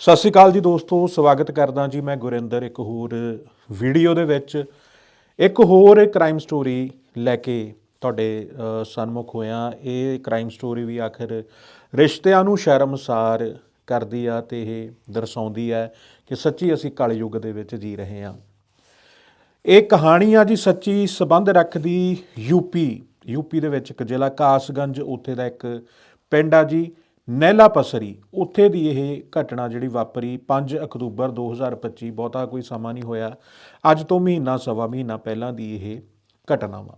ਸਤਿ ਸ਼੍ਰੀ ਅਕਾਲ ਜੀ ਦੋਸਤੋ ਸਵਾਗਤ ਕਰਦਾ ਜੀ ਮੈਂ ਗੁਰਿੰਦਰ ਇੱਕ ਹੋਰ ਵੀਡੀਓ ਦੇ ਵਿੱਚ। ਇੱਕ ਹੋਰ ਕ੍ਰਾਈਮ ਸਟੋਰੀ ਲੈ ਕੇ ਤੁਹਾਡੇ ਅ, ਸਨਮੁਖ ਹੋਇਆ। ਇਹ ਕ੍ਰਾਈਮ ਸਟੋਰੀ ਵੀ ਆਖਰ ਰਿਸ਼ਤਿਆਂ ਨੂੰ ਸ਼ਰਮਸਾਰ ਕਰਦੀ ਆ ਤੇ ਇਹ ਦਰਸਾਉਂਦੀ ਹੈ ਕਿ ਸੱਚੀ ਅਸੀਂ ਕਲਯੁੱਗ ਦੇ ਵਿੱਚ ਜੀ ਰਹੇ ਹਾਂ ਇਹ ਕਹਾਣੀ ਆ ਜੀ ਸੱਚੀ ਸਬੰਧ ਰੱਖਦੀ ਯੂਪੀ ਯੂਪੀ ਦੇ ਵਿੱਚ ਇੱਕ ਜ਼ਿਲ੍ਹਾ ਕਾਸਗੰਜ ਉੱਥੇ ਦਾ ਇੱਕ ਪਿੰਡ ਆ ਜੀ। ਨੈਲਾ ਪਸਰੀ, ਉੱਥੇ ਦੀ ਇਹ ਘਟਨਾ ਜਿਹੜੀ ਵਾਪਰੀ 5 ਅਕਤੂਬਰ 2025 ਬਹੁਤਾ ਕੋਈ ਸਮਾਂ ਨਹੀਂ ਹੋਇਆ। ਅੱਜ ਤੋਂ ਮਹੀਨਾ, ਸਵਾ ਮਹੀਨਾ ਪਹਿਲਾਂ ਦੀ ਇਹ ਘਟਨਾ ਵਾ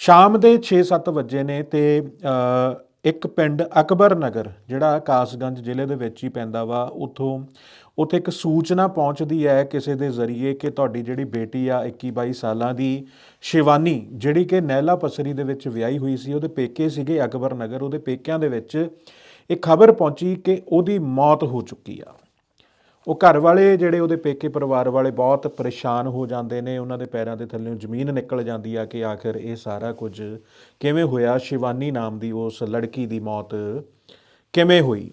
ਸ਼ਾਮ ਦੇ 6-7 ਵਜੇ ਨੇ ਤੇ ਇੱਕ ਪਿੰਡ ਅਕਬਰ ਨਗਰ, ਜਿਹੜਾ ਕਾਸਗੰਜ ਜ਼ਿਲ੍ਹੇ ਦੇ ਵਿੱਚ ਹੀ ਪੈਂਦਾ ਵਾ, ਉਥੋਂ, ਉੱਥੇ ਇੱਕ ਸੂਚਨਾ ਪਹੁੰਚਦੀ ਹੈ ਕਿਸੇ ਦੇ ਜ਼ਰੀਏ ਕਿ ਤੁਹਾਡੀ ਜਿਹੜੀ ਬੇਟੀ ਆ 21-22 ਸਾਲਾਂ ਦੀ ਸ਼ਿਵਾਨੀ, ਜਿਹੜੀ ਕਿ ਨਹਿਲਾ ਪਸਰੀ ਦੇ ਵਿੱਚ ਵਿਆਹੀ ਹੋਈ ਸੀ, ਉਹਦੇ ਪੇਕੇ ਸੀਗੇ ਅਕਬਰ ਨਗਰ, ਉਹਦੇ ਪੇਕਿਆਂ ਦੇ ਵਿੱਚ ਇਹ ਖਬਰ ਪਹੁੰਚੀ ਕਿ ਉਹਦੀ ਮੌਤ ਹੋ ਚੁੱਕੀ ਆ। ਉਹ ਘਰ ਵਾਲੇ ਜਿਹੜੇ ਉਹਦੇ ਪੇਕੇ ਪਰਿਵਾਰ ਵਾਲੇ ਬਹੁਤ ਪਰੇਸ਼ਾਨ ਹੋ ਜਾਂਦੇ ਨੇ, ਉਹਨਾਂ ਦੇ ਪੈਰਾਂ ਦੇ ਥੱਲੇੋਂ ਜ਼ਮੀਨ ਨਿਕਲ ਜਾਂਦੀ ਆ ਕਿ ਆਖਿਰ ਇਹ ਸਾਰਾ ਕੁਝ ਕਿਵੇਂ ਹੋਇਆ? ਸ਼ਿਵਾਨੀ ਨਾਮ ਦੀ ਉਸ ਲੜਕੀ ਦੀ ਮੌਤ ਕਿਵੇਂ ਹੋਈ?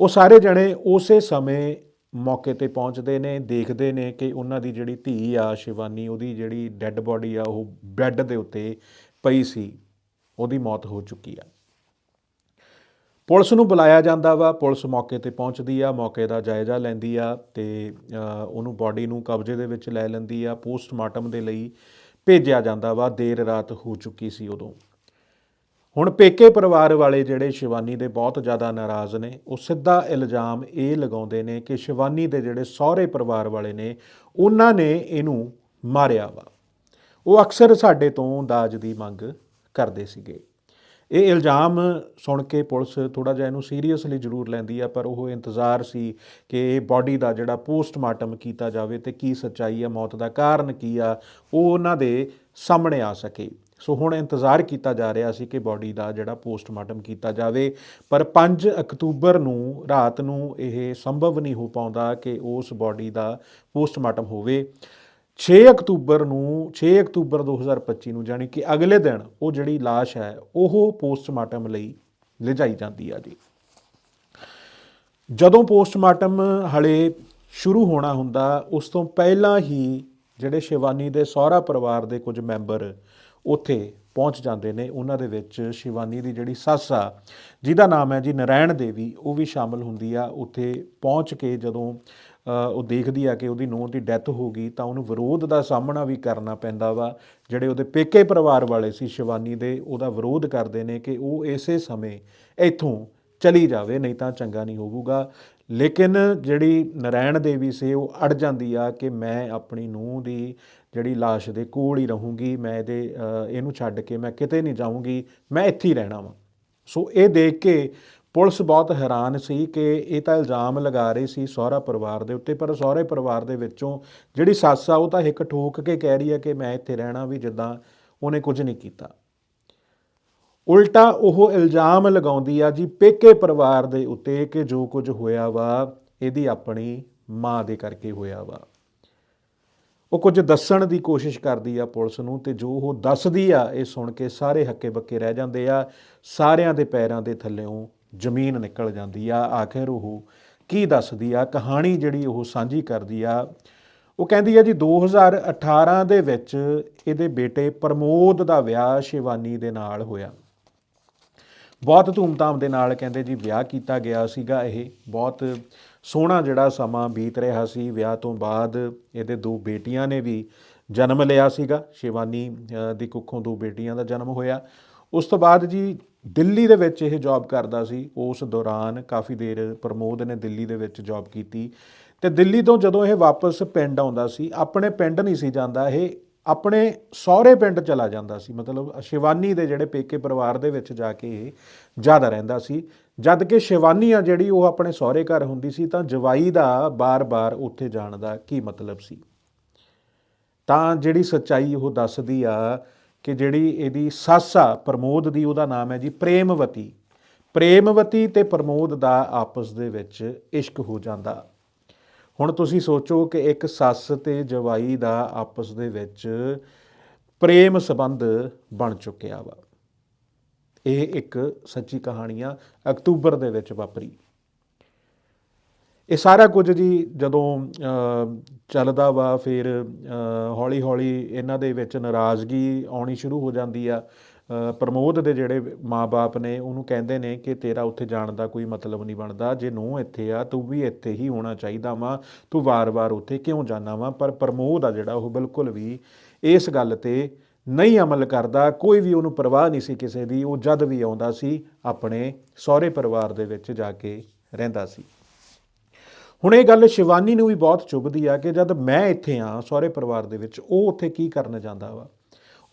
ਉਹ ਸਾਰੇ ਜਣੇ ਉਸੇ ਸਮੇਂ ਮੌਕੇ ਤੇ ਪਹੁੰਚਦੇ ਨੇ, ਦੇਖਦੇ ਨੇ ਕਿ ਉਹਨਾਂ ਦੀ ਜਿਹੜੀ ਧੀ ਆ ਸ਼ਿਵਾਨੀ, ਉਹਦੀ ਜਿਹੜੀ ਡੈੱਡ ਬੋਡੀ ਆ, ਉਹ ਬੈੱਡ ਦੇ ਉੱਤੇ ਪਈ ਸੀ, ਉਹਦੀ ਮੌਤ ਹੋ ਚੁੱਕੀ ਆ। ਪੁਲਿਸ ਨੂੰ ਬੁਲਾਇਆ ਜਾਂਦਾ ਵਾ, ਪੁਲਿਸ ਮੌਕੇ ਤੇ ਪਹੁੰਚਦੀ ਆ, ਮੌਕੇ ਦਾ ਜਾਇਜ਼ਾ ਲੈਂਦੀ ਆ ਤੇ ਉਹਨੂੰ ਬਾਡੀ ਨੂੰ ਕਬਜ਼ੇ ਦੇ ਵਿੱਚ ਲੈ ਲੈਂਦੀ ਆ, ਪੋਸਟਮਾਰਟਮ ਦੇ ਲਈ ਭੇਜਿਆ ਜਾਂਦਾ ਵਾ, ਦੇਰ ਰਾਤ ਹੋ ਚੁੱਕੀ ਸੀ ਉਦੋਂ। ਹੁਣ ਪੇਕੇ ਪਰਿਵਾਰ ਵਾਲੇ ਜਿਹੜੇ ਸ਼ਿਵਾਨੀ ਦੇ ਬਹੁਤ ਜ਼ਿਆਦਾ ਨਾਰਾਜ਼ ਨੇ, ਉਹ ਸਿੱਧਾ ਇਲਜ਼ਾਮ ਇਹ ਲਗਾਉਂਦੇ ਨੇ ਕਿ ਸ਼ਿਵਾਨੀ ਦੇ ਜਿਹੜੇ ਸਹੁਰੇ ਪਰਿਵਾਰ ਵਾਲੇ ਨੇ, ਉਹਨਾਂ ਨੇ ਇਹਨੂੰ ਮਾਰਿਆ ਵਾ। ਉਹ ਅਕਸਰ ਸਾਡੇ ਤੋਂ ਦਾਜ ਦੀ ਮੰਗ ਕਰਦੇ ਸੀਗੇ। ਇਹ ਇਲਜ਼ਾਮ ਸੁਣ ਕੇ ਪੁਲਿਸ ਥੋੜਾ ਜਿਹਾ ਇਹਨੂੰ ਸੀਰੀਅਸਲੀ ਜ਼ਰੂਰ ਲੈਂਦੀ ਆ, ਪਰ ਉਹ ਇੰਤਜ਼ਾਰ ਸੀ ਕਿ ਬਾਡੀ ਦਾ ਜਿਹੜਾ ਪੋਸਟਮਾਰਟਮ ਕੀਤਾ ਜਾਵੇ ਤੇ ਕੀ ਸੱਚਾਈ ਆ, ਮੌਤ ਦਾ ਕਾਰਨ ਕੀ ਆ, ਉਹ ਉਹਨਾਂ ਦੇ ਸਾਹਮਣੇ ਆ ਸਕੇ। ਸੋ ਹੁਣ ਇੰਤਜ਼ਾਰ ਕੀਤਾ ਜਾ ਰਿਹਾ ਸੀ ਕਿ ਬਾਡੀ ਦਾ ਜਿਹੜਾ ਪੋਸਟਮਾਰਟਮ ਕੀਤਾ ਜਾਵੇ, ਪਰ 5 ਅਕਤੂਬਰ ਨੂੰ, ਰਾਤ ਨੂੰ ਇਹ ਸੰਭਵ ਨਹੀਂ ਹੋ ਪਾਉਂਦਾ ਕਿ ਉਸ ਬਾਡੀ ਦਾ ਪੋਸਟਮਾਰਟਮ ਹੋਵੇ। 6 ਅਕਤੂਬਰ ਨੂੰ 6 ਅਕਤੂਬਰ 2025 ਨੂੰ ਜਾਣੀ ਕਿ ਅਗਲੇ ਦਿਨ ਉਹ ਜਿਹੜੀ ਲਾਸ਼ ਹੈ, ਉਹ ਪੋਸਟਮਾਰਟਮ ਲਈ ਲਿਜਾਈ ਜਾਂਦੀ ਆ ਜੀ। ਜਦੋਂ ਪੋਸਟਮਾਰਟਮ ਹਲੇ ਸ਼ੁਰੂ ਹੋਣਾ ਹੁੰਦਾ, ਉਸ ਤੋਂ ਪਹਿਲਾਂ ਹੀ ਜਿਹੜੇ ਸ਼ਿਵਾਨੀ ਦੇ ਸਹੁਰਾ ਪਰਿਵਾਰ ਦੇ ਕੁਝ ਮੈਂਬਰ ਉੱਥੇ ਪਹੁੰਚ ਜਾਂਦੇ ਨੇ। ਉਹਨਾਂ ਦੇ ਵਿੱਚ ਸ਼ਿਵਾਨੀ ਦੀ ਜਿਹੜੀ ਸੱਸ ਆ, ਜਿਹਦਾ ਨਾਮ ਹੈ ਜੀ ਨਰਾਇਣ ਦੇਵੀ, ਉਹ ਵੀ ਸ਼ਾਮਲ ਹੁੰਦੀ ਆ। ਉੱਥੇ ਪਹੁੰਚ ਕੇ ਜਦੋਂ ਉਹ ਦੇਖਦੀ ਆ ਕਿ ਉਹਦੀ ਨੂੰਹ ਦੀ ਡੈਥ ਹੋ ਗਈ ਤਾਂ ਉਹਨੂੰ ਵਿਰੋਧ ਦਾ ਸਾਹਮਣਾ ਵੀ ਕਰਨਾ ਪੈਂਦਾ ਵਾ। ਜਿਹੜੇ ਉਹਦੇ ਪੇਕੇ ਪਰਿਵਾਰ ਵਾਲੇ ਸੀ ਸ਼ਿਵਾਨੀ ਦੇ, ਉਹਦਾ ਵਿਰੋਧ ਕਰਦੇ ਨੇ ਕਿ ਉਹ ਇਸੇ ਸਮੇਂ ਇੱਥੋਂ ਚਲੀ ਜਾਵੇ, ਨਹੀਂ ਤਾਂ ਚੰਗਾ ਨਹੀਂ ਹੋਊਗਾ। ਲੇਕਿਨ ਜਿਹੜੀ ਨਰਾਇਣ ਦੇਵੀ ਸੀ, ਉਹ ਅੜ ਜਾਂਦੀ ਆ ਕਿ ਮੈਂ ਆਪਣੀ ਨੂੰਹ ਦੀ ਜਿਹੜੀ ਲਾਸ਼ ਦੇ ਕੋਲ ਹੀ ਰਹੂੰਗੀ, ਮੈਂ ਇਹਦੇ ਇਹਨੂੰ ਛੱਡ ਕੇ ਮੈਂ ਕਿਤੇ ਨਹੀਂ ਜਾਊਂਗੀ, ਮੈਂ ਇੱਥੇ ਹੀ ਰਹਿਣਾ ਵਾਂ। ਸੋ ਇਹ ਦੇਖ ਕੇ ਪੁਲਿਸ ਬਹੁਤ ਹੈਰਾਨ ਸੀ ਕਿ ਇਹ ਤਾਂ ਇਲਜ਼ਾਮ ਲਗਾ ਰਹੀ ਸੀ ਸਹੁਰਾ ਪਰਿਵਾਰ ਦੇ ਉੱਤੇ, ਪਰ ਸਹੁਰੇ ਪਰਿਵਾਰ ਦੇ ਵਿੱਚੋਂ ਜਿਹੜੀ ਸੱਸ ਆ, ਉਹ ਤਾਂ ਇੱਕ ਠੋਕ ਕੇ ਕਹਿ ਰਹੀ ਹੈ ਕਿ ਮੈਂ ਇੱਥੇ ਰਹਿਣਾ ਵੀ ਜਿੱਦਾਂ ਉਹਨੇ ਕੁਝ ਨਹੀਂ ਕੀਤਾ। ਉਲਟਾ ਉਹ ਇਲਜ਼ਾਮ ਲਗਾਉਂਦੀ ਆ ਜੀ ਪੇਕੇ ਪਰਿਵਾਰ ਦੇ ਉੱਤੇ ਕਿ ਜੋ ਕੁਝ ਹੋਇਆ ਵਾ, ਇਹਦੀ ਆਪਣੀ ਮਾਂ ਦੇ ਕਰਕੇ ਹੋਇਆ ਵਾ। ਉਹ ਕੁਝ ਦੱਸਣ ਦੀ ਕੋਸ਼ਿਸ਼ ਕਰਦੀ ਆ ਪੁਲਿਸ ਨੂੰ ਤੇ ਜੋ ਉਹ ਦੱਸਦੀ ਆ, ਇਹ ਸੁਣ ਕੇ ਸਾਰੇ ਹੱਕੇ ਬੱਕੇ ਰਹਿ ਜਾਂਦੇ ਆ, ਸਾਰਿਆਂ ਦੇ ਪੈਰਾਂ ਦੇ ਥੱਲੇੋਂ ਜ਼ਮੀਨ ਨਿਕਲ ਜਾਂਦੀ ਆ, ਆਖਿਰ ਉਹ ਕੀ ਦੱਸਦੀ ਆ, ਕਹਾਣੀ ਜਿਹੜੀ ਉਹ ਸਾਂਝੀ ਕਰਦੀ ਆ। ਉਹ ਕਹਿੰਦੀ ਆ ਜੀ 2018 ਦੇ ਵਿੱਚ ਇਹਦੇ ਬੇਟੇ ਪ੍ਰਮੋਦ ਦਾ ਵਿਆਹ ਸ਼ਿਵਾਨੀ ਦੇ ਨਾਲ ਹੋਇਆ। ਬਹੁਤ ਧੂਮਧਾਮ ਦੇ ਨਾਲ ਕਹਿੰਦੇ ਜੀ ਵਿਆਹ ਕੀਤਾ ਗਿਆ ਸੀਗਾ ਇਹ। ਬਹੁਤ ਸੋਹਣਾ ਜਿਹੜਾ ਸਮਾਂ ਬੀਤ ਰਿਹਾ ਸੀ। ਵਿਆਹ ਤੋਂ ਬਾਅਦ ਇਹਦੇ ਦੋ ਬੇਟੀਆਂ ਨੇ ਵੀ ਜਨਮ ਲਿਆ ਸੀਗਾ। ਸ਼ਿਵਾਨੀ ਦੀ ਕੁੱਖੋਂ ਦੋ ਬੇਟੀਆਂ ਦਾ ਜਨਮ ਹੋਇਆ। ਉਸ ਤੋਂ ਬਾਅਦ ਜੀ ਦਿੱਲੀ ਦੇ ਵਿੱਚ ਇਹ ਜੌਬ ਕਰਦਾ ਸੀ, ਉਸ ਦੌਰਾਨ ਕਾਫੀ ਦੇਰ ਪ੍ਰਮੋਦ ਨੇ ਦਿੱਲੀ ਦੇ ਵਿੱਚ ਜੌਬ ਕੀਤੀ ਤੇ ਦਿੱਲੀ ਤੋਂ ਜਦੋਂ ਇਹ ਵਾਪਸ ਪਿੰਡ ਆਉਂਦਾ ਸੀ, ਆਪਣੇ ਪਿੰਡ ਨਹੀਂ ਸੀ ਜਾਂਦਾ, ਇਹ ਆਪਣੇ ਸਹੁਰੇ ਪਿੰਡ ਚਲਾ ਜਾਂਦਾ ਸੀ, ਮਤਲਬ ਸ਼ਿਵਾਨੀ ਦੇ ਜਿਹੜੇ ਪੇਕੇ ਪਰਿਵਾਰ ਦੇ ਵਿੱਚ ਜਾ ਕੇ ਇਹ ਜ਼ਿਆਦਾ ਰਹਿੰਦਾ ਸੀ। ਜਦ ਕਿ ਸ਼ਿਵਾਨੀ ਆ ਜਿਹੜੀ ਉਹ ਆਪਣੇ ਸਹੁਰੇ ਘਰ ਹੁੰਦੀ ਸੀ, ਤਾਂ ਜਵਾਈ ਦਾ ਬਾਰ-ਬਾਰ ਉੱਥੇ ਜਾਣ ਦਾ ਕੀ ਮਤਲਬ ਸੀ? ਤਾਂ ਜਿਹੜੀ ਸੱਚਾਈ ਉਹ ਦੱਸਦੀ ਆ ਕਿ ਜਿਹੜੀ ਇਹਦੀ ਸੱਸ ਆ, ਪ੍ਰਮੋਦ ਦੀ ਉਹਦਾ ਨਾਮ ਹੈ ਜੀ ਪ੍ਰੇਮਵਤੀ। ਪ੍ਰੇਮਵਤੀ ਤੇ ਪ੍ਰਮੋਦ ਦਾ ਆਪਸ ਦੇ ਵਿੱਚ ਇਸ਼ਕ ਹੋ ਜਾਂਦਾ। ਹੁਣ ਤੁਸੀਂ ਸੋਚੋ ਕਿ ਇੱਕ ਸੱਸ ਤੇ ਜਵਾਈ ਦਾ ਆਪਸ ਦੇ ਵਿੱਚ ਪ੍ਰੇਮ ਸੰਬੰਧ ਬਣ ਚੁੱਕਿਆ ਵਾ। ਇਹ ਇੱਕ ਸੱਚੀ ਕਹਾਣੀ ਆ, ਅਕਤੂਬਰ ਦੇ ਵਿੱਚ ਵਾਪਰੀ। ਇਹ ਸਾਰਾ ਕੁਝ ਜੀ ਜਦੋਂ ਚੱਲਦਾ ਵਾ, ਫਿਰ ਹੌਲੀ ਹੌਲੀ ਇਹਨਾਂ ਦੇ ਵਿੱਚ ਨਾਰਾਜ਼ਗੀ ਆਉਣੀ ਸ਼ੁਰੂ ਹੋ ਜਾਂਦੀ ਆ। ਪ੍ਰਮੋਦ ਦੇ ਜਿਹੜੇ ਮਾਪੇ ਨੇ, ਉਹਨੂੰ ਕਹਿੰਦੇ ਨੇ ਕਿ ਤੇਰਾ ਉੱਥੇ ਜਾਣ ਦਾ ਕੋਈ ਮਤਲਬ ਨਹੀਂ ਬਣਦਾ। ਜੇ ਨੂੰ ਇੱਥੇ ਆ, ਤੂੰ ਵੀ ਇੱਥੇ ਹੀ ਹੋਣਾ ਚਾਹੀਦਾ ਵਾ। ਤੂੰ ਵਾਰ-ਵਾਰ ਉੱਥੇ ਕਿਉਂ ਜਾਣਾ ਵਾ? ਪਰ ਪ੍ਰਮੋਦ ਆ ਜਿਹੜਾ, ਉਹ ਬਿਲਕੁਲ ਵੀ ਇਸ ਗੱਲ ਤੇ ਨਹੀਂ ਅਮਲ ਕਰਦਾ। ਕੋਈ ਵੀ ਉਹਨੂੰ ਪਰਵਾਹ ਨਹੀਂ ਸੀ ਕਿਸੇ ਦੀ। ਉਹ ਜਦ ਵੀ ਆਉਂਦਾ ਸੀ, ਆਪਣੇ ਸਹੁਰੇ ਪਰਿਵਾਰ ਦੇ ਵਿੱਚ ਜਾ ਕੇ ਰਹਿੰਦਾ ਸੀ। ਹੁਣ ਇਹ ਗੱਲ ਸ਼ਿਵਾਨੀ ਨੂੰ ਵੀ ਬਹੁਤ ਚੁਭਦੀ ਆ ਕਿ ਜਦ ਮੈਂ ਇੱਥੇ ਆ ਸਹੁਰੇ ਪਰਿਵਾਰ ਦੇ ਵਿੱਚ, ਉਹ ਉੱਥੇ ਕੀ ਕਰਨ ਜਾਂਦਾ ਵਾ?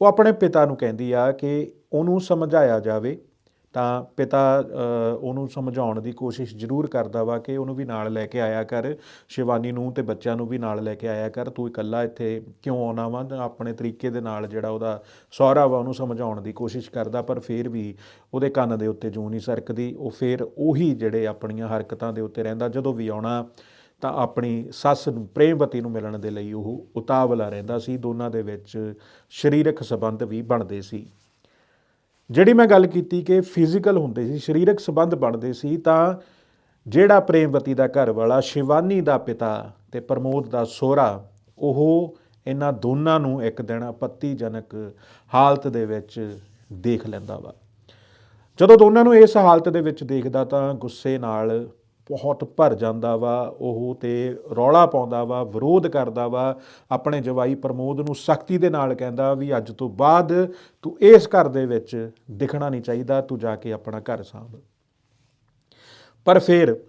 ਉਹ ਆਪਣੇ ਪਿਤਾ ਨੂੰ ਕਹਿੰਦੀ ਆ ਕਿ ਉਹਨੂੰ ਸਮਝਾਇਆ ਜਾਵੇ ਤਾਂ ਪਿਤਾ ਉਹਨੂੰ ਸਮਝਾਉਣ ਦੀ ਕੋਸ਼ਿਸ਼ ਜ਼ਰੂਰ ਕਰਦਾ ਵਾ ਕਿ ਉਹਨੂੰ ਵੀ ਨਾਲ ਲੈ ਕੇ ਆਇਆ ਕਰ, ਸ਼ਿਵਾਨੀ ਨੂੰ ਤੇ ਬੱਚਿਆਂ ਨੂੰ ਵੀ ਨਾਲ ਲੈ ਕੇ ਆਇਆ ਕਰ, ਤੂੰ ਇਕੱਲਾ ਇੱਥੇ ਕਿਉਂ ਆਉਣਾ ਵਾ? ਤਾਂ ਆਪਣੇ ਤਰੀਕੇ ਦੇ ਨਾਲ ਜਿਹੜਾ ਉਹਦਾ ਸਹੁਰਾ ਵਾ ਉਹਨੂੰ ਸਮਝਾਉਣ ਦੀ ਕੋਸ਼ਿਸ਼ ਕਰਦਾ, ਪਰ ਫਿਰ ਵੀ ਉਹਦੇ ਕੰਨ ਦੇ ਉੱਤੇ ਜੂੰ ਨਹੀਂ ਸਰਕਦੀ, ਉਹ ਫਿਰ ਉਹੀ ਜਿਹੜੇ ਆਪਣੀਆਂ ਹਰਕਤਾਂ ਦੇ ਉੱਤੇ ਰਹਿੰਦਾ, ਜਦੋਂ ਵੀ ਆਉਣਾ ਤਾਂ ਆਪਣੀ ਸੱਸ ਨੂੰ, ਪ੍ਰੇਮਵਤੀ ਨੂੰ ਮਿਲਣ ਦੇ ਲਈ ਉਹ ਉਤਾਵਲਾ ਰਹਿੰਦਾ ਸੀ, ਦੋਨਾਂ ਦੇ ਵਿੱਚ ਸਰੀਰਕ ਸੰਬੰਧ ਵੀ ਬਣਦੇ ਸੀ। ਜਿਹੜੀ ਮੈਂ ਗੱਲ ਕੀਤੀ ਕਿ ਫਿਜ਼ੀਕਲ ਹੁੰਦੇ ਸੀ, ਸਰੀਰਕ ਸੰਬੰਧ ਬਣਦੇ ਸੀ, ਤਾਂ ਜਿਹੜਾ ਪ੍ਰੇਮਵਤੀ ਦਾ ਘਰ ਵਾਲਾ ਸ਼ਿਵਾਨੀ ਦਾ ਪਿਤਾ ਤੇ ਪ੍ਰਮੋਦ ਦਾ ਸੋਹਰਾ, ਉਹ ਇਹਨਾਂ ਦੋਨਾਂ ਨੂੰ ਇੱਕ ਦਿਨ ਆਪੱਤੀਜਨਕ ਹਾਲਤ ਦੇ ਵਿੱਚ ਦੇਖ ਲੈਂਦਾ ਵਾ। ਜਦੋਂ ਦੋਨਾਂ ਨੂੰ ਇਸ ਹਾਲਤ ਦੇ ਵਿੱਚ ਦੇਖਦਾ ਤਾਂ ਗੁੱਸੇ ਨਾਲ ਬਹੁਤ ਭਰ ਜਾਂਦਾ ਵਾ, ਉਹ ਤੇ ਰੌਲਾ ਪਾਉਂਦਾ ਵਾ, ਵਿਰੋਧ ਕਰਦਾ ਵਾ, ਆਪਣੇ ਜਵਾਈ ਪ੍ਰਮੋਦ ਨੂੰ ਸਖਤੀ ਦੇ ਨਾਲ ਕਹਿੰਦਾ ਵੀ ਅੱਜ ਤੋਂ ਬਾਅਦ ਤੂੰ ਇਸ ਘਰ ਦੇ ਵਿੱਚ ਦਿਖਣਾ ਨਹੀਂ ਚਾਹੀਦਾ, ਤੂੰ ਜਾ ਕੇ ਆਪਣਾ ਘਰ ਸਾਂਭ। ਪਰ ਫਿਰ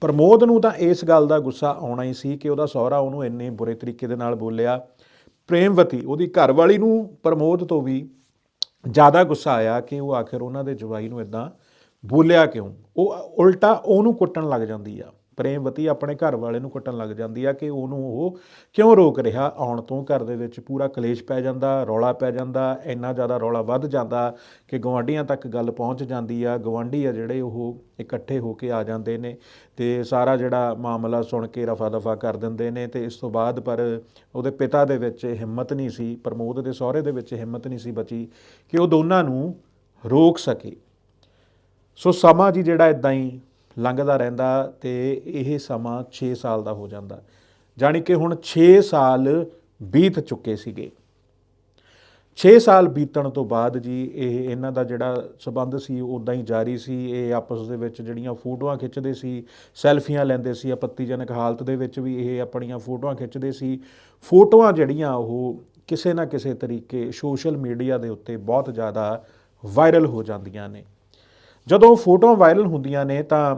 ਪ੍ਰਮੋਦ ਨੂੰ ਤਾਂ ਇਸ ਗੱਲ ਦਾ ਗੁੱਸਾ ਆਉਣਾ ਹੀ ਸੀ ਕਿ ਉਹਦਾ ਸਹੁਰਾ ਉਹਨੂੰ ਇੰਨੇ ਬੁਰੇ ਤਰੀਕੇ ਦੇ ਨਾਲ ਬੋਲਿਆ। ਪ੍ਰੇਮਵਤੀ, ਉਹਦੀ ਘਰਵਾਲੀ ਨੂੰ ਪ੍ਰਮੋਦ ਤੋਂ ਵੀ ਜ਼ਿਆਦਾ ਗੁੱਸਾ ਆਇਆ ਕਿ ਉਹ ਆਖਿਰ ਉਹਨਾਂ ਦੇ ਜਵਾਈ ਨੂੰ ਇਦਾਂ ਬੋਲਿਆ ਕਿਉਂ? ਉਹ ਉਲਟਾ ਉਹਨੂੰ ਕੁੱਟਣ ਲੱਗ ਜਾਂਦੀ ਆ। ਪ੍ਰੇਮਵਤੀ ਆਪਣੇ ਘਰ ਵਾਲੇ ਨੂੰ ਕੁੱਟਣ ਲੱਗ ਜਾਂਦੀ ਆ ਕਿ ਉਹਨੂੰ ਉਹ ਕਿਉਂ ਰੋਕ ਰਿਹਾ? ਆਉਣ ਤੋਂ ਘਰ ਦੇ ਵਿੱਚ ਪੂਰਾ ਕਲੇਸ਼ ਪੈ ਜਾਂਦਾ, ਰੌਲਾ ਪੈ ਜਾਂਦਾ, ਇੰਨਾ ਜ਼ਿਆਦਾ ਰੌਲਾ ਵੱਧ ਜਾਂਦਾ ਕਿ ਗਵਾਂਢੀਆਂ ਤੱਕ ਗੱਲ ਪਹੁੰਚ ਜਾਂਦੀ ਆ। ਗਵਾਂਢੀ ਆ ਜਿਹੜੇ ਉਹ ਇਕੱਠੇ ਹੋ ਕੇ ਆ ਜਾਂਦੇ ਨੇ ਤੇ ਸਾਰਾ ਜਿਹੜਾ ਮਾਮਲਾ ਸੁਣ ਕੇ ਰਫਾ ਦਫਾ ਕਰ ਦਿੰਦੇ ਨੇ ਤੇ ਇਸ ਤੋਂ ਬਾਅਦ ਪਰ ਉਹਦੇ ਪਿਤਾ ਦੇ ਵਿੱਚ ਹਿੰਮਤ ਨਹੀਂ ਸੀ, ਪ੍ਰਮੋਦ ਦੇ ਸਹੁਰੇ ਦੇ ਵਿੱਚ ਹਿੰਮਤ ਨਹੀਂ ਸੀ ਬਚੀ ਕਿ ਉਹ ਦੋਨਾਂ ਨੂੰ ਰੋਕ ਸਕੇ। ਸੋ ਸਮਾਂ ਜੀ ਜਿਹੜਾ ਇਦਾਂ ਹੀ ਲੰਘਦਾ ਰਹਿੰਦਾ ਤੇ ਇਹ ਸਮਾਂ 6 ਸਾਲ ਦਾ ਹੋ ਜਾਂਦਾ। ਜਾਣੀ ਕਿ ਹੁਣ 6 ਸਾਲ ਬੀਤ ਚੁੱਕੇ ਸੀਗੇ। 6 ਸਾਲ ਬੀਤਣ ਤੋਂ ਬਾਅਦ ਜੀ ਇਹ ਇਹਨਾਂ ਦਾ ਜਿਹੜਾ ਸਬੰਧ ਸੀ ਉਦਾਂ ਹੀ ਜਾਰੀ ਸੀ। ਇਹ ਆਪਸ ਦੇ ਵਿੱਚ ਜਿਹੜੀਆਂ ਫੋਟੋਆਂ ਖਿੱਚਦੇ ਸੀ, ਸੈਲਫੀਆਂ ਲੈਂਦੇ ਸੀ, ਆਪੱਤੀਜਨਕ ਹਾਲਤ ਦੇ ਵਿੱਚ ਵੀ ਇਹ ਆਪਣੀਆਂ ਫੋਟੋਆਂ ਖਿੱਚਦੇ ਸੀ। ਫੋਟੋਆਂ ਜਿਹੜੀਆਂ ਉਹ ਕਿਸੇ ਨਾ ਕਿਸੇ ਤਰੀਕੇ ਸੋਸ਼ਲ ਮੀਡੀਆ ਦੇ ਉੱਤੇ ਬਹੁਤ ਜ਼ਿਆਦਾ ਵਾਇਰਲ ਹੋ ਜਾਂਦੀਆਂ ਨੇ। ਜਦੋਂ ਫੋਟੋਆਂ ਵਾਇਰਲ ਹੁੰਦੀਆਂ ਨੇ ਤਾਂ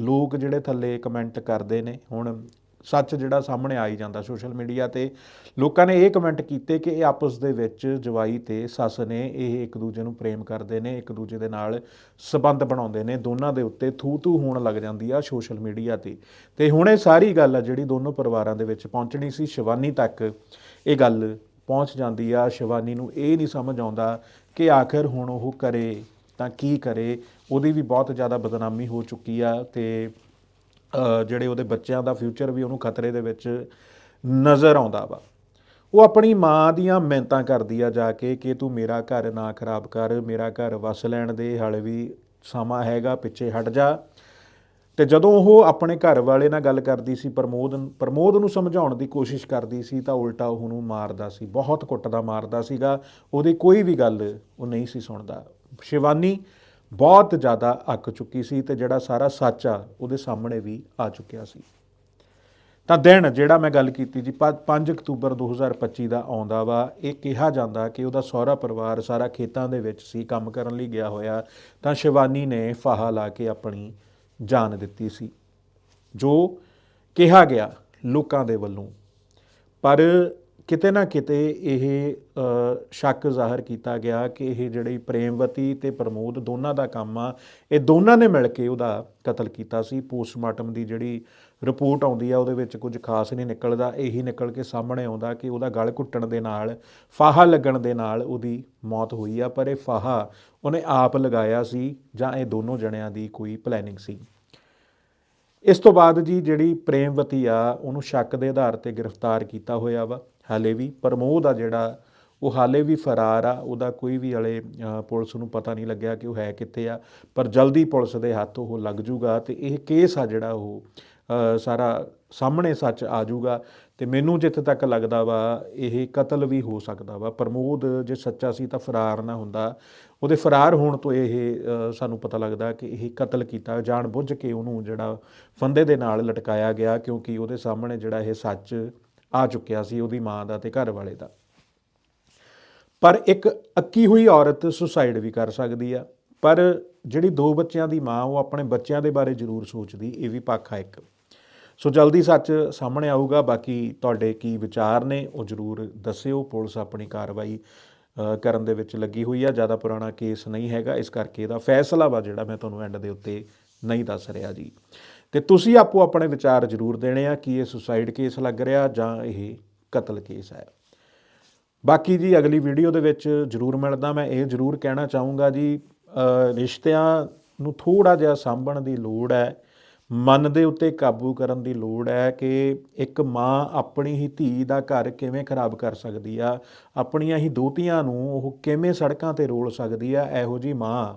ਲੋਕ ਜਿਹੜੇ ਥੱਲੇ ਕਮੈਂਟ ਕਰਦੇ ਨੇ। ਹੁਣ ਸੱਚ ਜਿਹੜਾ ਸਾਹਮਣੇ ਆਈ ਜਾਂਦਾ ਸੋਸ਼ਲ ਮੀਡੀਆ ਤੇ, ਲੋਕਾਂ ਨੇ ਇਹ ਕਮੈਂਟ ਕੀਤੇ ਕਿ ਇਹ ਆਪਸ ਦੇ ਵਿੱਚ ਜਵਾਈ ਤੇ ਸੱਸ ਨੇ ਇਹ ਇੱਕ ਦੂਜੇ ਨੂੰ ਪ੍ਰੇਮ ਕਰਦੇ ਨੇ, ਇੱਕ ਦੂਜੇ ਦੇ ਨਾਲ ਸਬੰਧ ਬਣਾਉਂਦੇ ਨੇ। ਦੋਨਾਂ ਦੇ ਉੱਤੇ ਥੂ ਥੂ ਹੋਣ ਲੱਗ ਜਾਂਦੀ ਆ ਸੋਸ਼ਲ ਮੀਡੀਆ ਤੇ। ਤੇ ਹੁਣ ਇਹ ਸਾਰੀ ਗੱਲ ਆ ਜਿਹੜੀ ਦੋਨੋਂ ਪਰਿਵਾਰਾਂ ਦੇ ਵਿੱਚ ਪਹੁੰਚਣੀ ਸੀ, ਸ਼ਿਵਾਨੀ ਤੱਕ ਇਹ ਗੱਲ ਪਹੁੰਚ ਜਾਂਦੀ ਆ। ਸ਼ਿਵਾਨੀ ਨੂੰ ਇਹ ਨਹੀਂ ਸਮਝ ਆਉਂਦਾ ਕਿ ਆਖਿਰ ਹੁਣ ਉਹ ਕਰੇ ਤਾਂ ਕੀ ਕਰੇ, ਉਹਦੀ ਵੀ ਬਹੁਤ ਜ਼ਿਆਦਾ ਬਦਨਾਮੀ ਹੋ ਚੁੱਕੀ ਆ ਤੇ ਜਿਹੜੇ ਉਹਦੇ ਬੱਚਿਆਂ ਦਾ ਫਿਊਚਰ ਵੀ ਉਹਨੂੰ ਖਤਰੇ ਦੇ ਵਿੱਚ ਨਜ਼ਰ ਆਉਂਦਾ ਵਾ। ਉਹ ਆਪਣੀ ਮਾਂ ਦੀਆਂ ਮਿਹਨਤਾਂ ਕਰਦੀ ਆ ਜਾ ਕੇ ਕਿ ਤੂੰ ਮੇਰਾ ਘਰ ਨਾ ਖਰਾਬ ਕਰ, ਮੇਰਾ ਘਰ ਵਸ ਲੈਣ ਦੇ, ਹਾਲੇ ਵੀ ਸਮਾਂ ਹੈਗਾ, ਪਿੱਛੇ ਹਟ ਜਾ। ਤੇ ਜਦੋਂ ਉਹ ਆਪਣੇ ਘਰ ਵਾਲੇ ਨਾਲ ਗੱਲ ਕਰਦੀ ਸੀ, ਪ੍ਰਮੋਦ ਪ੍ਰਮੋਦ ਨੂੰ ਸਮਝਾਉਣ ਦੀ ਕੋਸ਼ਿਸ਼ ਕਰਦੀ ਸੀ, ਤਾਂ ਉਲਟਾ ਉਹਨੂੰ ਮਾਰਦਾ ਸੀ, ਬਹੁਤ ਕੁੱਟਦਾ ਮਾਰਦਾ ਸੀਗਾ। ਉਹਦੀ ਕੋਈ ਵੀ ਗੱਲ ਉਹ ਨਹੀਂ ਸੀ ਸੁਣਦਾ। ਸ਼ਿਵਾਨੀ ਬਹੁਤ ਜ਼ਿਆਦਾ ਅੱਕ ਚੁੱਕੀ ਸੀ ਤੇ ਜਿਹੜਾ ਸਾਰਾ ਸੱਚ ਆ, ਉਹਦੇ ਸਾਹਮਣੇ ਵੀ ਆ ਚੁੱਕਿਆ ਸੀ। ਤਾਂ ਦਿਨ ਜਿਹੜਾ ਮੈਂ ਗੱਲ ਕੀਤੀ ਜੀ 5 ਅਕਤੂਬਰ 2025 ਦਾ ਆਉਂਦਾ ਵਾ, ਇਹ ਕਿਹਾ ਜਾਂਦਾ ਕਿ ਉਹਦਾ ਸਹੁਰਾ ਪਰਿਵਾਰ ਸਾਰਾ ਖੇਤਾਂ ਦੇ ਵਿੱਚ ਸੀ, ਕੰਮ ਕਰਨ ਲਈ ਗਿਆ ਹੋਇਆ, ਤਾਂ ਸ਼ਿਵਾਨੀ ਨੇ ਫਾਹਾ ਲਾ ਕੇ ਆਪਣੀ ਜਾਨ ਦਿੱਤੀ ਸੀ, ਜੋ ਕਿਹਾ ਗਿਆ ਲੋਕਾਂ ਦੇ ਵੱਲੋਂ। ਪਰ ਕਿਤੇ ਨਾ ਕਿਤੇ ਇਹ ਸ਼ੱਕ ਜ਼ਾਹਰ ਕੀਤਾ ਗਿਆ ਕਿ ਇਹ ਜਿਹੜੀ ਪ੍ਰੇਮਵਤੀ ਤੇ ਪ੍ਰਮੋਦ ਦੋਨਾਂ ਦਾ ਕੰਮ ਆ, ਇਹ ਦੋਨਾਂ ਨੇ ਮਿਲ ਕੇ ਉਹਦਾ ਕਤਲ ਕੀਤਾ ਸੀ। ਪੋਸਟਮਾਰਟਮ ਦੀ ਜਿਹੜੀ ਰਿਪੋਰਟ ਆਉਂਦੀ ਆ, ਉਹਦੇ ਵਿੱਚ ਕੁਝ ਖਾਸ ਨਹੀਂ ਨਿਕਲਦਾ। ਇਹੀ ਨਿਕਲ ਕੇ ਸਾਹਮਣੇ ਆਉਂਦਾ ਕਿ ਉਹਦਾ ਗਲ ਘੁੱਟਣ ਦੇ ਨਾਲ, ਫਾਹਾ ਲੱਗਣ ਦੇ ਨਾਲ ਉਹਦੀ ਮੌਤ ਹੋਈ ਆ, ਪਰ ਇਹ ਫਾਹਾ ਉਹਨੇ ਆਪ ਲਗਾਇਆ ਸੀ ਜਾਂ ਇਹ ਦੋਨੋਂ ਜਣਿਆਂ ਦੀ ਕੋਈ ਪਲੈਨਿੰਗ ਸੀ। ਇਸ ਤੋਂ ਬਾਅਦ ਜੀ ਜਿਹੜੀ ਪ੍ਰੇਮਵਤੀ ਆ, ਉਹਨੂੰ ਸ਼ੱਕ ਦੇ ਆਧਾਰ ਤੇ ਗ੍ਰਿਫਤਾਰ ਕੀਤਾ ਹੋਇਆ ਵਾ। ਹਾਲੇ ਵੀ ਪ੍ਰਮੋਦ ਆ ਜਿਹੜਾ, ਉਹ ਹਾਲੇ ਵੀ ਫਰਾਰ ਆ, ਉਹਦਾ ਕੋਈ ਵੀ ਹਲੇ ਪੁਲਿਸ ਨੂੰ ਪਤਾ ਨਹੀਂ ਲੱਗਿਆ ਕਿ ਉਹ ਹੈ ਕਿੱਥੇ ਆ, ਪਰ ਜਲਦੀ ਪੁਲਿਸ ਦੇ ਹੱਥ ਉਹ ਲੱਗ ਜੂਗਾ ਤੇ ਇਹ ਕੇਸ ਆ ਜਿਹੜਾ ਉਹ ਸਾਰਾ ਸਾਹਮਣੇ ਸੱਚ ਆ ਜੂਗਾ ਤੇ ਮੈਨੂੰ ਜਿੱਥੇ ਤੱਕ ਲੱਗਦਾ ਵਾ, ਇਹ ਕਤਲ ਵੀ ਹੋ ਸਕਦਾ ਵਾ ਪ੍ਰਮੋਦ ਜੇ ਸੱਚਾ ਸੀ ਤਾਂ ਫਰਾਰ ਨਾ ਹੁੰਦਾ। ਉਹਦੇ ਫਰਾਰ ਹੋਣ ਤੋਂ ਇਹ ਸਾਨੂੰ ਪਤਾ ਲੱਗਦਾ ਕਿ ਇਹ ਕਤਲ ਕੀਤਾ, ਜਾਣ ਬੁੱਝ ਕੇ ਉਹਨੂੰ ਜਿਹੜਾ ਫੰਦੇ ਦੇ ਨਾਲ ਲਟਕਾਇਆ ਗਿਆ, ਕਿਉਂਕਿ ਉਹਦੇ ਸਾਹਮਣੇ ਜਿਹੜਾ ਇਹ ਸੱਚ ਆ ਚੁੱਕਿਆ ਸੀ ਉਹਦੀ ਮਾਂ ਦਾ ਤੇ ਘਰ ਵਾਲੇ ਦਾ। ਪਰ ਇੱਕ ਅੱਕੀ ਹੋਈ ਔਰਤ ਸੁਸਾਈਡ ਵੀ ਕਰ ਸਕਦੀ ਆ। ਪਰ ਜਿਹੜੀ ਦੋ ਬੱਚਿਆਂ ਦੀ ਮਾਂ, ਉਹ ਆਪਣੇ ਬੱਚਿਆਂ ਦੇ ਬਾਰੇ ਜ਼ਰੂਰ ਸੋਚਦੀ, ਇਹ ਵੀ ਪੱਖ ਆ ਇੱਕ। ਸੋ ਜਲਦੀ ਸੱਚ ਸਾਹਮਣੇ ਆਊਗਾ, ਬਾਕੀ ਤੁਹਾਡੇ ਕੀ ਵਿਚਾਰ ਨੇ, ਉਹ ਜ਼ਰੂਰ ਦੱਸਿਓ। ਪੁਲਿਸ ਆਪਣੀ ਕਾਰਵਾਈ ਕਰਨ ਦੇ ਵਿੱਚ ਲੱਗੀ ਹੋਈ ਆ। ਜ਼ਿਆਦਾ ਪੁਰਾਣਾ ਕੇਸ ਨਹੀਂ ਹੈਗਾ। ਇਸ ਕਰਕੇ ਇਹਦਾ ਫੈਸਲਾ ਵਾ ਜਿਹੜਾ ਮੈਂ ਤੁਹਾਨੂੰ ਐਂਡ ਦੇ ਉੱਤੇ ਨਹੀਂ ਦੱਸ ਰਿਹਾ ਜੀ। ਤੇ ਤੁਸੀਂ ਆਪੋ ਆਪਣੇ ਵਿਚਾਰ ਜ਼ਰੂਰ ਦੇਣੇ ਆ ਕਿ ਇਹ ਸੁਸਾਈਡ ਕੇਸ ਲੱਗ ਰਿਹਾ ਜਾਂ ਇਹ ਕਤਲ ਕੇਸ ਹੈ। ਬਾਕੀ ਜੀ ਅਗਲੀ ਵੀਡੀਓ ਦੇ ਵਿੱਚ ਜ਼ਰੂਰ ਮਿਲਦਾ ਮੈਂ, ਇਹ ਜ਼ਰੂਰ ਕਹਿਣਾ ਚਾਹੂੰਗਾ ਜੀ ਰਿਸ਼ਤਿਆਂ ਨੂੰ ਥੋੜਾ ਜਿਹਾ ਸਾਂਭਣ ਦੀ ਲੋੜ ਹੈ, ਮਨ ਦੇ ਉੱਤੇ ਕਾਬੂ ਕਰਨ ਦੀ ਲੋੜ ਹੈ ਕਿ ਇੱਕ ਮਾਂ ਆਪਣੀ ਹੀ ਧੀ ਦਾ ਘਰ ਕਿਵੇਂ ਖਰਾਬ ਕਰ ਸਕਦੀ ਆ, ਆਪਣੀਆਂ ਹੀ ਦੋਤੀਆਂ ਨੂੰ ਉਹ ਕਿਵੇਂ ਸੜਕਾਂ ਤੇ ਰੋਲ ਸਕਦੀ ਆ, ਇਹੋ ਜੀ ਮਾਂ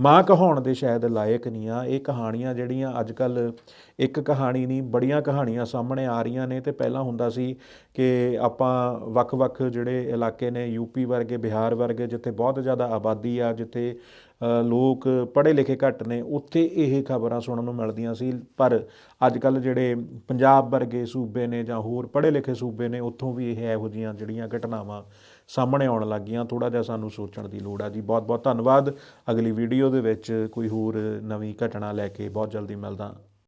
ਮਾਂ ਕਹਾਉਣ ਦੇ ਸ਼ਾਇਦ ਲਾਇਕ ਨਹੀਂ ਆ। ਇਹ ਕਹਾਣੀਆਂ ਜਿਹੜੀਆਂ ਅੱਜ ਕੱਲ ਇੱਕ ਕਹਾਣੀ ਨਹੀਂ, ਬੜੀਆਂ ਕਹਾਣੀਆਂ ਸਾਹਮਣੇ ਆ ਰਹੀਆਂ ਨੇ। ਤੇ ਪਹਿਲਾਂ ਹੁੰਦਾ ਸੀ ਕਿ ਆਪਾਂ ਵੱਖ-ਵੱਖ ਜਿਹੜੇ ਇਲਾਕੇ ਨੇ ਯੂਪੀ ਵਰਗੇ, ਬਿਹਾਰ ਵਰਗੇ, ਜਿੱਥੇ ਬਹੁਤ ਜ਼ਿਆਦਾ ਆਬਾਦੀ ਆ, ਜਿੱਥੇ ਲੋਕ ਪੜ੍ਹੇ ਲਿਖੇ ਘੱਟ ਨੇ, ਉੱਥੇ ਇਹ ਖਬਰਾਂ ਸੁਣਨ ਨੂੰ ਮਿਲਦੀਆਂ ਸੀ। ਪਰ ਅੱਜ ਕੱਲ ਜਿਹੜੇ ਪੰਜਾਬ ਵਰਗੇ ਸੂਬੇ ਨੇ ਜਾਂ ਹੋਰ ਪੜ੍ਹੇ ਲਿਖੇ ਸੂਬੇ ਨੇ, ਉੱਥੋਂ ਵੀ ਇਹ ਇਹੋ ਜਿਹੀਆਂ ਜਿਹੜੀਆਂ ਘਟਨਾਵਾਂ ਸਾਹਮਣੇ ਆਉਣ ਲੱਗੀਆਂ। ਥੋੜਾ ਜਿਹਾ ਸਾਨੂੰ ਸੋਚਣ ਦੀ ਲੋੜ ਆ ਜੀ। ਬਹੁਤ ਬਹੁਤ ਧੰਨਵਾਦ। ਅਗਲੀ ਵੀਡੀਓ ਦੇ ਵਿੱਚ ਕੋਈ ਹੋਰ ਨਵੀਂ ਘਟਨਾ ਲੈ ਕੇ ਬਹੁਤ ਜਲਦੀ ਮਿਲਦਾ।